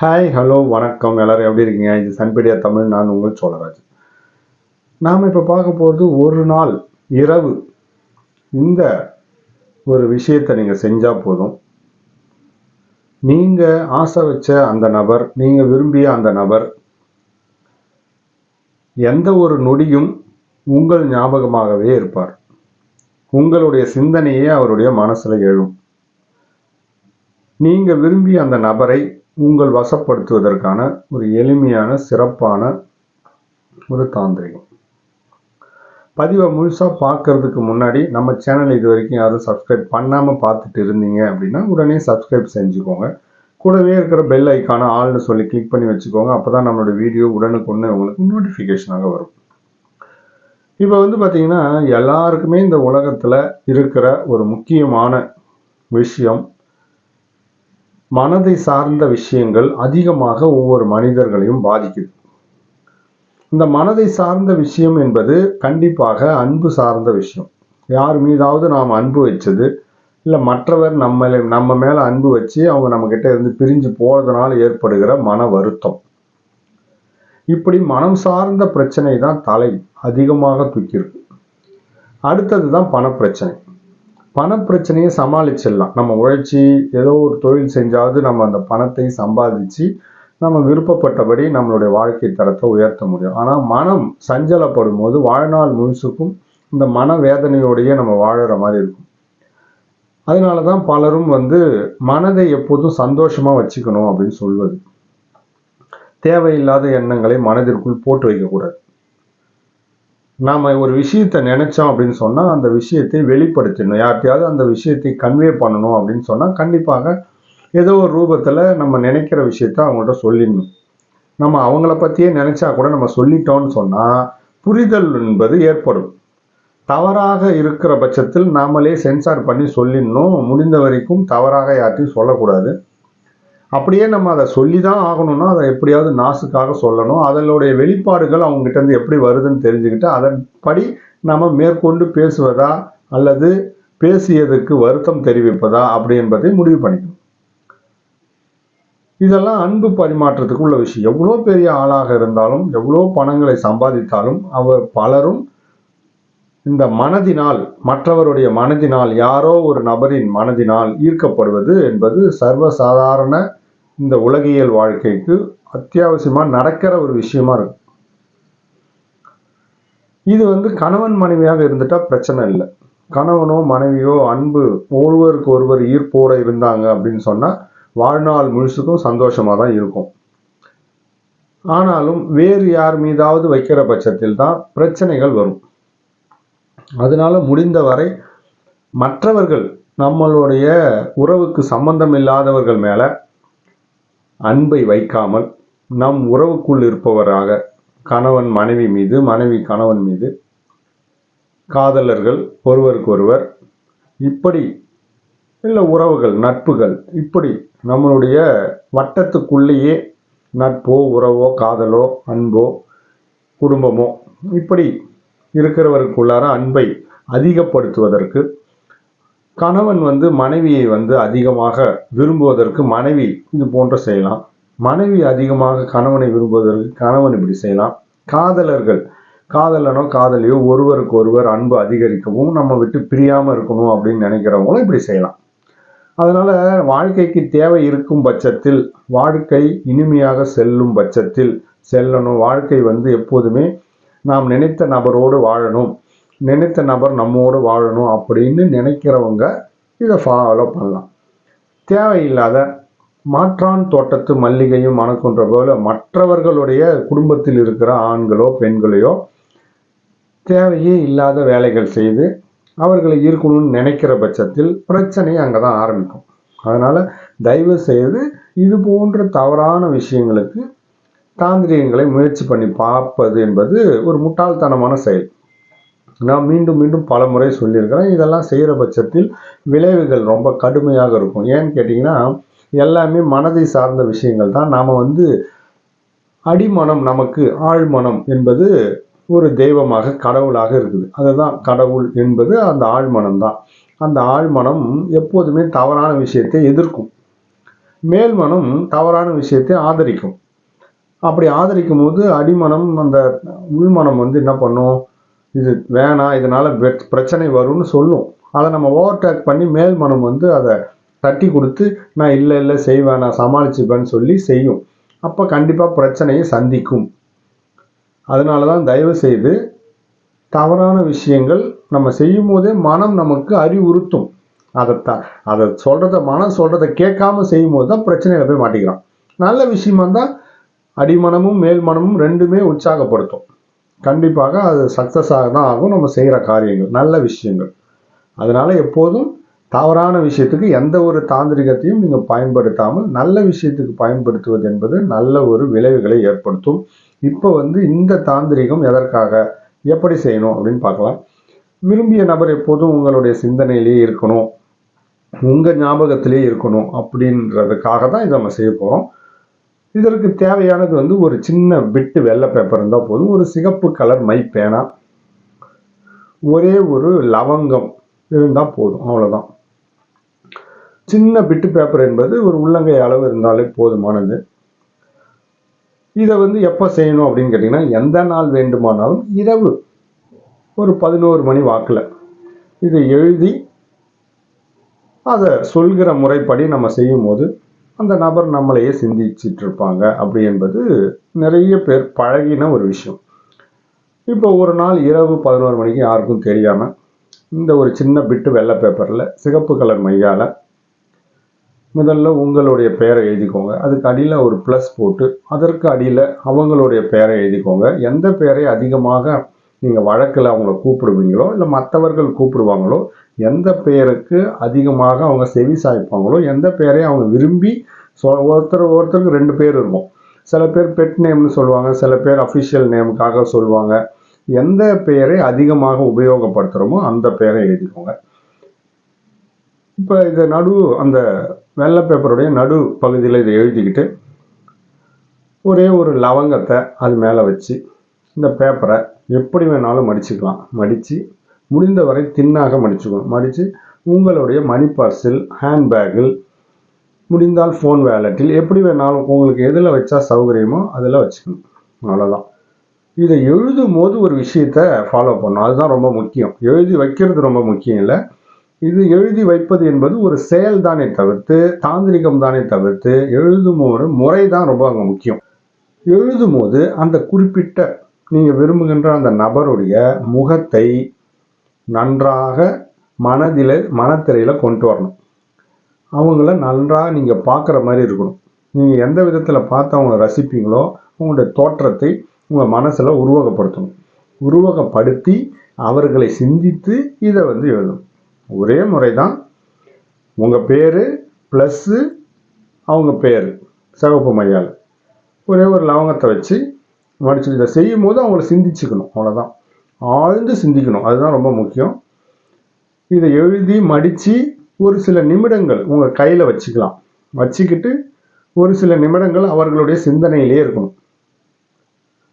Hi hello வணக்கம். எல்லோரும் எப்படி இருக்கீங்க? இது சன்பீடியா தமிழ். நான் உங்கள் சோழராஜ் நாம் இப்போ பார்க்க போகிறது ஒரு நாள் இரவு. இந்த ஒரு விஷயத்தை நீங்கள் செஞ்சால் போதும். நீங்கள் ஆசை வச்ச அந்த நபர் நீங்கள் விரும்பிய அந்த நபர் எந்த ஒரு நொடியும் உங்கள் ஞாபகமாகவே இருப்பார். உங்களுடைய சிந்தனையே அவருடைய மனசில் எழும். நீங்கள் விரும்பிய அந்த நபரை உங்கள் வசப்படுத்துவதற்கான ஒரு எளிமையான சிறப்பான ஒரு தாந்திரிகம். பதிவை முழுசாக பார்க்கறதுக்கு முன்னாடி நம்ம சேனல் இது வரைக்கும் யாரும் சப்ஸ்கிரைப் பண்ணாமல் பார்த்துட்டு இருந்தீங்க அப்படின்னா உடனே சப்ஸ்கிரைப் செஞ்சுக்கோங்க. கூடவே இருக்கிற பெல் ஐக்கானை ஆள்னு சொல்லி கிளிக் பண்ணி வச்சுக்கோங்க. அப்போ தான் நம்மளோட வீடியோ உடனுக்குடனே உங்களுக்கு நோட்டிஃபிகேஷனாக வரும். இப்போ வந்து பார்த்தீங்கன்னா எல்லாருக்குமே இந்த உலகத்தில் இருக்கிற ஒரு முக்கியமான விஷயம் மனதை சார்ந்த விஷயங்கள் அதிகமாக ஒவ்வொரு மனிதர்களையும் பாதிக்குது. இந்த மனதை சார்ந்த விஷயம் என்பது கண்டிப்பாக அன்பு சார்ந்த விஷயம். யார் மீதாவது நாம் அன்பு வச்சது இல்லை மற்றவர் நம்ம நம்ம மேலே அன்பு வச்சு அவங்க நம்மக்கிட்ட இருந்து பிரிஞ்சு போகிறதுனால ஏற்படுகிற மன வருத்தம். இப்படி மனம் சார்ந்த பிரச்சனை தான் தலை அதிகமாக தூக்கியிருக்கு. அடுத்தது தான் பணப்பிரச்சனை. பணப்பிரச்சனையை சமாளிச்சிடலாம். நம்ம உழைச்சி ஏதோ ஒரு தொழில் செஞ்சாவது நம்ம அந்த பணத்தை சம்பாதிச்சு நம்ம விருப்பப்பட்டபடி நம்மளுடைய வாழ்க்கை தரத்தை உயர்த்த முடியும். ஆனால் மனம் சஞ்சலப்படும் போது வாழ்நாள் முழுசுக்கும் இந்த மன வேதனையோடையே நம்ம வாழற மாதிரி இருக்கும். அதனால தான் பலரும் வந்து மனதை எப்போதும் சந்தோஷமா வச்சுக்கணும் அப்படின்னு சொல்வது. தேவையில்லாத எண்ணங்களை மனதிற்குள் போட்டு வைக்கக்கூடாது. நாம் ஒரு விஷயத்தை நினைச்சோம் அப்படின்னு சொன்னால் அந்த விஷயத்தை வெளிப்படுத்தணும். யார்கிட்டயாவது அந்த விஷயத்தை கன்வே பண்ணணும் அப்படின்னு சொன்னால் கண்டிப்பாக ஏதோ ஒரு ரூபத்தில் நம்ம நினைக்கிற விஷயத்த அவங்கள்ட்ட சொல்லிடணும். நம்ம அவங்கள பற்றியே நினச்சா கூட நம்ம சொல்லிட்டோம்னு சொன்னால் புரிதல் என்பது ஏற்படும். தவறாக இருக்கிற பட்சத்தில் நாமளே சென்சார் பண்ணி சொல்லிடணும். முடிந்த வரைக்கும் தவறாக யார்ட்டையும் சொல்லக்கூடாது. அப்படியே நம்ம அதை சொல்லி தான் ஆகணும்னா அதை எப்படியாவது நாசுக்காக சொல்லணும். அதனுடைய வெளிப்பாடுகள் அவங்ககிட்ட எப்படி வருதுன்னு தெரிஞ்சுக்கிட்டு அதன்படி நம்ம மேற்கொண்டு பேசுவதா அல்லது பேசியதுக்கு வருத்தம் தெரிவிப்பதா அப்படி என்பதை முடிவு பண்ணிக்கணும். இதெல்லாம் அன்பு பரிமாற்றத்துக்கு உள்ள விஷயம். எவ்வளோ பெரிய ஆளாக இருந்தாலும் எவ்வளோ பணங்களை சம்பாதித்தாலும் அவர் பலரும் இந்த மனதினால் மற்றவருடைய மனதினால் யாரோ ஒரு நபரின் மனதினால் ஈர்க்கப்படுவது என்பது சர்வசாதாரண இந்த உலகியல் வாழ்க்கைக்கு அத்தியாவசியமாக நடக்கிற ஒரு விஷயமா இருக்கும் இது வந்து கணவன் மனைவியாக இருந்துட்டா பிரச்சனை இல்லை. கணவனோ மனைவியோ அன்பு ஒருவருக்கு ஒருவர் ஈர்ப்போட இருந்தாங்க அப்படின்னு சொன்னா வாழ்நாள் முழுசுக்கும் சந்தோஷமாக தான் இருக்கும். ஆனாலும் வேறு யார் மீதாவது வைக்கிற பட்சத்தில் தான் பிரச்சனைகள் வரும். அதனால முடிந்தவரை மற்றவர்கள் நம்மளுடைய உறவுக்கு சம்பந்தம் இல்லாதவர்கள் மேலே அன்பை வைக்காமல் நம் உறவுக்குள் இருப்பவராக கணவன் மனைவி மீது மனைவி கணவன் மீது காதலர்கள் ஒருவருக்கொருவர் இப்படி இல்லை உறவுகள் நட்புகள் இப்படி நம்மளுடைய வட்டத்துக்குள்ளேயே நட்போ உறவோ காதலோ அன்போ குடும்பமோ இப்படி இருக்கிறவருக்குள்ளார அன்பை அதிகப்படுத்துவதற்கு கணவன் வந்து மனைவியை வந்து அதிகமாக விரும்புவதற்கு மனைவி இது போன்ற செய்யலாம். மனைவி அதிகமாக கணவனை விரும்புவதற்கு கணவன் இப்படி செய்யலாம். காதலர்கள் காதலனோ காதலியோ ஒருவருக்கு ஒருவர் அன்பு அதிகரிக்கவும் நம்ம விட்டு பிரியாமல் இருக்கணும் அப்படின்னு நினைக்கிறவங்களும் இப்படி செய்யலாம். அதனால வாழ்க்கைக்கு தேவை இருக்கும் பட்சத்தில் வாழ்க்கை இனிமையாக செல்லும் பட்சத்தில் செல்லணும். வாழ்க்கை வந்து எப்போதுமே நாம் நினைத்த நபரோடு வாழணும். நினைத்த நபர் நம்மோடு வாழணும் அப்படின்னு நினைக்கிறவங்க இதை ஃபாலோ பண்ணலாம். தேவையில்லாத மாற்றான் தோட்டத்து மல்லிகையும் மணக்குன்ற போல மற்றவர்களுடைய குடும்பத்தில் இருக்கிற ஆண்களோ பெண்களையோ தேவையே இல்லாத வேலைகள் செய்து அவர்களை ஈர்க்கணும்னு நினைக்கிற பட்சத்தில் பிரச்சனை அங்கே தான் ஆரம்பிக்கும். அதனால் தயவு செய்து இது போன்ற தவறான விஷயங்களுக்கு தாந்திரியங்களை முயற்சி பண்ணி பார்ப்பது என்பது ஒரு முட்டாள்தனமான செயல். நான் மீண்டும் மீண்டும் பல முறை சொல்லியிருக்கிறேன். இதெல்லாம் செய்கிற பட்சத்தில் விளைவுகள் ரொம்ப கடுமையாக இருக்கும். ஏன்னு கேட்டிங்கன்னா எல்லாமே மனதை சார்ந்த விஷயங்கள் தான். நாம் வந்து அடிமனம் நமக்கு ஆழ்மனம் என்பது ஒரு தெய்வமாக கடவுளாக இருக்குது. அதுதான் கடவுள் என்பது அந்த ஆழ்மனம் தான். அந்த ஆழ்மனம் எப்போதுமே தவறான விஷயத்தை எதிர்க்கும். மேல்மனம் தவறான விஷயத்தை ஆதரிக்கும். அப்படி ஆதரிக்கும் போது அடிமனம் அந்த உள்மனம் வந்து என்ன பண்ணும்? இது வேணாம் இதனால் பிரச்சனை வரும்னு சொல்லும். அதை நம்ம ஓவர்டேக் பண்ணி மேல் மனம் வந்து அதை தட்டி கொடுத்து நான் இல்லை இல்லை செய்வேன் நான் சமாளிச்சுப்பேன்னு சொல்லி செய்யும். அப்போ கண்டிப்பாக பிரச்சனையை சந்திக்கும். அதனால தான் தயவு செய்து தவறான விஷயங்கள் நம்ம செய்யும் போதே மனம் நமக்கு அறிவுறுத்தும். அதை த அதை சொல்கிறத மனம் சொல்கிறத கேட்காம செய்யும் போது தான் பிரச்சனையில் போய் மாட்டிக்கிறான். நல்ல விஷயமா இருந்தால் அடிமனமும் மேல் மனமும் ரெண்டுமே உற்சாகப்படுத்தும். கண்டிப்பாக அது சக்ஸஸாக தான் ஆகும். நம்ம செய்கிற காரியங்கள் நல்ல விஷயங்கள். அதனால் எப்போதும் தவறான விஷயத்துக்கு எந்த ஒரு தாந்திரிகத்தையும் நீங்கள் பயன்படுத்தாமல் நல்ல விஷயத்துக்கு பயன்படுத்துவது என்பது நல்ல ஒரு விளைவுகளை ஏற்படுத்தும். இப்போ வந்து இந்த தாந்திரிகம் எதற்காக எப்படி செய்யணும் அப்படின்னு பார்க்கலாம். விரும்பிய நபர் எப்போதும் உங்களுடைய சிந்தனையிலேயே இருக்கணும். உங்கள் ஞாபகத்திலே இருக்கணும் அப்படின்றதுக்காக தான் இதை நம்ம செய்ய போகிறோம் இதற்கு தேவையானது வந்து ஒரு சின்ன பிட்டு வெள்ளை பேப்பர் இருந்தால் போதும். ஒரு சிகப்பு கலர் மை பேனா. ஒரே ஒரு லவங்கம் இருந்தால் போதும். அவ்வளோதான் சின்ன பிட்டு பேப்பர் என்பது ஒரு உள்ளங்கை அளவு இருந்தாலே போதுமானது. இதை வந்து எப்போ செய்யணும் அப்படின்னு கேட்டிங்கன்னா எந்த நாள் வேண்டுமானாலும் இரவு ஒரு பதினோரு மணி வாக்கில் இதை எழுதி அதை சொல்கிற முறைப்படி நம்ம செய்யும் போது அந்த நபர் நம்மளையே சிந்திச்சிட்டு இருப்பாங்க அப்படி என்பது நிறைய பேர் பழகின ஒரு விஷயம். இப்போ ஒரு நாள் இரவு பதினோரு மணிக்கு யாருக்கும் தெரியாமல் இந்த ஒரு சின்ன பிட்டு வெள்ளை பேப்பரில் சிகப்பு கலர் மையால் முதல்ல உங்களுடைய பெயரை எழுதிக்கோங்க. அதுக்கு அடியில் ஒரு ப்ளஸ் போட்டு அதற்கு அடியில் அவங்களுடைய பெயரை எழுதிக்கோங்க. எந்த பெயரை அதிகமாக நீங்கள் வழக்கில் அவங்கள கூப்பிடுவீங்களோ இல்லை மற்றவர்கள் கூப்பிடுவாங்களோ எந்த பெயருக்கு அதிகமாக அவங்க செவி சாய்ப்பாங்களோ எந்த பெயரை அவங்க விரும்பி சொ ஒருத்தர் ஒருத்தருக்கு ரெண்டு பேர் இருக்கும். சில பேர் பெட் நேம்னு சொல்லுவாங்க சில பேர் அஃபிஷியல் நேமுக்காக சொல்லுவாங்க. எந்த பெயரை அதிகமாக உபயோகப்படுத்துகிறோமோ அந்த பெயரை எழுதிக்கோங்க. இப்போ இதை நடு அந்த வெள்ளை பேப்பருடைய நடு பகுதியில் இதை எழுதிக்கிட்டு ஒரே ஒரு லவங்கத்தை அது மேலே வச்சு இந்த பேப்பரை எப்படி வேணாலும் மடிச்சுக்கலாம். மடித்து முடிந்தவரை தின்னாக மடிச்சுக்கணும் மடித்து உங்களுடைய மணி பர்ஸில் ஹேண்ட்பேக்கில் முடிந்தால் ஃபோன் வேலெட்டில் எப்படி வேணாலும் உங்களுக்கு எதில் வச்சா சௌகரியமோ அதில் வச்சுக்கணும். அவ்வளோதான் இதை எழுதும் போது ஒரு விஷயத்த ஃபாலோ பண்ணணும். அதுதான் ரொம்ப முக்கியம். எழுதி வைக்கிறது ரொம்ப முக்கியம் இல்லை. இது எழுதி வைப்பது என்பது ஒரு செயல் தானே தவிர்த்து தாந்திரிகம் தானே தவிர்த்து எழுதும் ஒரு முறை தான் ரொம்ப அங்கே முக்கியம். எழுதும் போது அந்த குறிப்பிட்ட நீங்கள் விரும்புகின்ற அந்த நபருடைய முகத்தை நன்றாக மனதில் மனத்திரையில் கொண்டு வரணும். அவங்கள நன்றாக நீங்கள் பார்க்குற மாதிரி இருக்கணும். நீங்கள் எந்த விதத்தில் பார்த்து அவங்கள ரசிப்பீங்களோ உங்களுடைய தோற்றத்தை உங்கள் மனசில் உருவகப்படுத்தணும். உருவகப்படுத்தி அவர்களை சிந்தித்து இதை வந்து எழுதணும். ஒரே முறை தான் உங்கள் பேர் ப்ளஸ்ஸு அவங்க பேர் சிவப்பு மையால். ஒரே ஒரு லவங்கத்தை வச்சு மடிச்சு இதை செய்யும் போது அவங்கள சிந்திச்சுக்கணும். அவ்வளோதான் ஆழ்ந்து சிந்திக்கணும். அதுதான் ரொம்ப முக்கியம். இதை எழுதி மடித்து ஒரு சில நிமிடங்கள் உங்கள் கையில் வச்சுக்கலாம். வச்சுக்கிட்டு ஒரு சில நிமிடங்கள் அவர்களுடைய சிந்தனையிலே இருக்கணும்.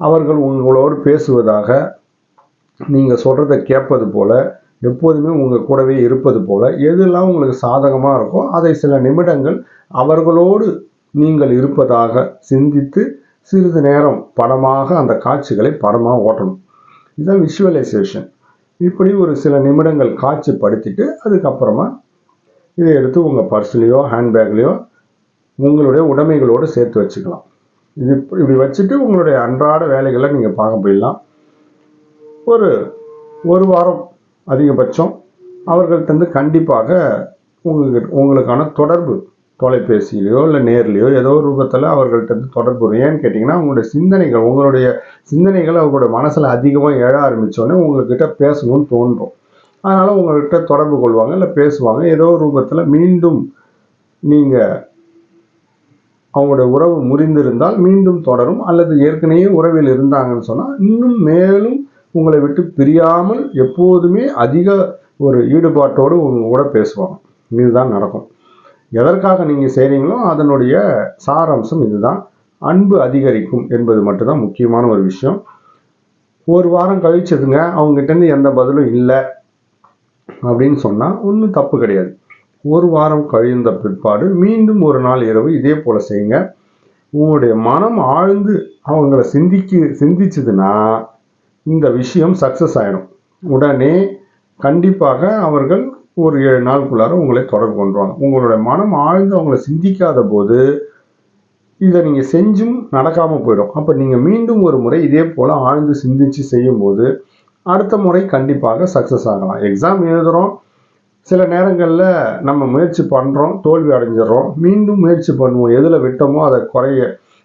அவர்கள் உங்களோடு பேசுவதாக நீங்கள் சொல்கிறத கேட்பது போல் எப்போதுமே உங்கள் கூடவே இருப்பது போல் எதெல்லாம் உங்களுக்கு சாதகமாக இருக்கோ அதை சில நிமிடங்கள் அவர்களோடு நீங்கள் இருப்பதாக சிந்தித்து சிறிது நேரம் படமாக அந்த காட்சிகளை படமாக ஓட்டணும். இதுதான் விஷுவலைசேஷன் இப்படி ஒரு சில நிமிடங்கள் காட்சிப்படுத்திட்டு அதுக்கப்புறமா இதை எடுத்து உங்கள் பர்ஸ்லேயோ ஹேண்ட்பேக்லேயோ உங்களுடைய உடைமைகளோடு சேர்த்து வச்சுக்கலாம். இது இப்படி வச்சுட்டு உங்களுடைய அன்றாட வேலைகளை நீங்கள் பார்க்க போயிடலாம். ஒரு ஒரு வாரம் அதிகபட்சம் அவர்கள்ட்ட கண்டிப்பாக உங்களுக்கு உங்களுக்கான தொடர்பு தொலைபேசியிலையோ இல்லை நேர்லையோ ஏதோ ஒரு ரூபத்தில் அவர்கள்ட்ட இருந்து தொடர்பு வரும். ஏன்னு கேட்டிங்கன்னா உங்களுடைய சிந்தனைகள் உங்களுடைய சிந்தனைகள் அவங்களுடைய மனசில் அதிகமாக எழ ஆரம்பித்தோடனே உங்கள்கிட்ட பேசணும்னு தோன்றும். அதனால் உங்கள்கிட்ட தொடர்பு கொள்வாங்க இல்லை பேசுவாங்க. ஏதோ ஒரு ரூபத்தில் மீண்டும் நீங்கள் அவங்களுடைய உறவு முறிந்திருந்தால் மீண்டும் தொடரும். அல்லது ஏற்கனவே உறவில் இருந்தாங்கன்னு சொன்னால் இன்னும் மேலும் உங்களை விட்டு பிரியாமல் எப்போதுமே அதிக ஒரு ஈடுபாட்டோடு உங்க கூட பேசுவாங்க. இதுதான் நடக்கும். எதற்காக நீங்கள் செய்கிறீங்களோ அதனுடைய சாராம்சம் இதுதான். அன்பு அதிகரிக்கும் என்பது மட்டும்தான் முக்கியமான ஒரு விஷயம். ஒரு வாரம் கழிச்சதுங்க அவங்ககிட்டருந்து எந்த பதிலும் இல்லை அப்படின்னு சொன்னால் ஒன்றும் தப்பு கிடையாது. ஒரு வாரம் கழிந்த பிற்பாடு மீண்டும் ஒரு நாள் இரவு இதே போல் செய்யுங்க. உங்களுடைய மனம் ஆழ்ந்து அவங்கள சிந்திக்கு சிந்திச்சதுன்னா இந்த விஷயம் சக்ஸஸ் ஆகிடும் உடனே கண்டிப்பாக அவர்கள் ஒரு ஏழு நாளுக்குள்ளார உங்களை தொடர்பு கொண்டுருவாங்க. உங்களுடைய மனம் ஆழ்ந்து அவங்கள சிந்திக்காத போது இதை நீங்கள் செஞ்சும் நடக்காமல் போயிடும். அப்போ நீங்கள் மீண்டும் ஒரு முறை இதே போல் ஆழ்ந்து சிந்திச்சு செய்யும்போது அடுத்த முறை கண்டிப்பாக சக்ஸஸ் ஆகலாம். எக்ஸாம் எழுதுகிறோம் சில நேரங்களில் நம்ம முயற்சி பண்ணுறோம் தோல்வி அடைஞ்சிடறோம் மீண்டும் முயற்சி பண்ணுவோம். எதில் விட்டோமோ அதை குறைய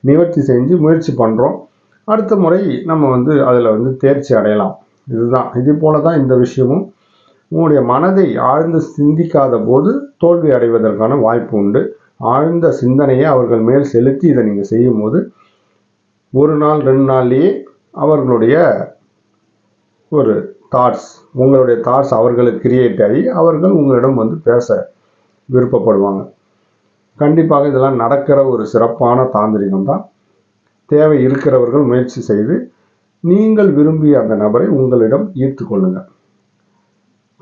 நிவர்த்தி செஞ்சு முயற்சி பண்ணுறோம் அடுத்த முறை நம்ம வந்து அதில் வந்து தேர்ச்சி அடையலாம். இதுதான். இது போல தான் இந்த விஷயமும் உங்களுடைய மனதை ஆழ்ந்து சிந்திக்காத போது தோல்வி அடைவதற்கான வாய்ப்பு உண்டு. ஆழ்ந்த சிந்தனையை அவர்கள் மேல் செலுத்தி இதை நீங்கள் செய்யும் போது ஒரு நாள் ரெண்டு நாள்லேயே அவர்களுடைய ஒரு தாட்ஸ் உங்களுடைய தாட்ஸ் அவர்களுக்கு கிரியேட் ஆகி அவர்கள் உங்களிடம் வந்து பேச விருப்பப்படுவாங்க. கண்டிப்பாக இதெல்லாம் நடக்கிற ஒரு சிறப்பான தாந்திரிகம் தான். தேவை இருக்கிறவர்கள் முயற்சி செய்து நீங்கள் விரும்பிய அந்த நபரை உங்களிடம் ஈர்த்து கொள்ளுங்கள்